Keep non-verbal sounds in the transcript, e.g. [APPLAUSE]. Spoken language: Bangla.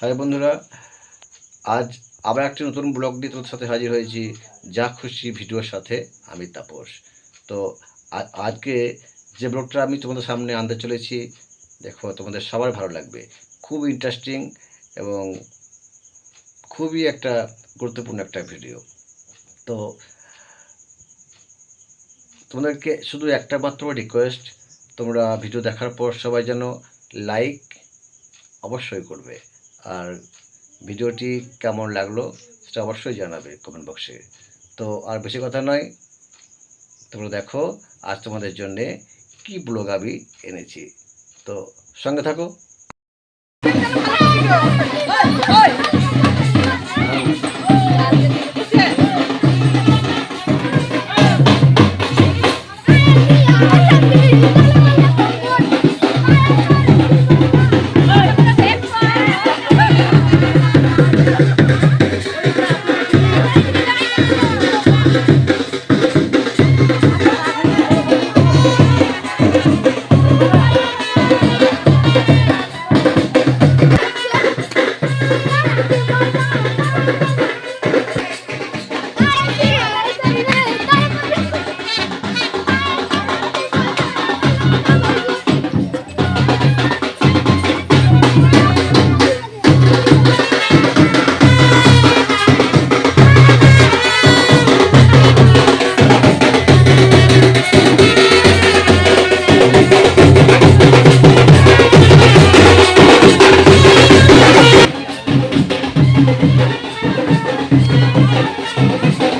হাই বন্ধুরা, আজ আবার একটি নতুন ব্লগ নিয়ে তোমাদের সাথে হাজির হয়েছি, যা খুশি ভিডিওর সাথে আমি তাপস। তো আজকে যে ব্লগটা আমি তোমাদের সামনে আনতে চলেছি, দেখো তোমাদের সবার ভালো লাগবে। খুব ইন্টারেস্টিং এবং খুবই একটা গুরুত্বপূর্ণ একটা ভিডিও তো তোমাদেরকে শুধু একটা মাত্র রিকোয়েস্ট তোমরা ভিডিও দেখার পর সবাই যেন লাইক অবশ্যই করবে। আর ভিডিওটি কেমন লাগল সেটা অবশ্যই জানাবে কমেন্ট বক্সে তো আর বেশি কথা নয় তোমরা দেখো আজ তোমাদের জন্যে কি ব্লগ আমি এনেছি তো সঙ্গে থাকো Yeah. [LAUGHS] Música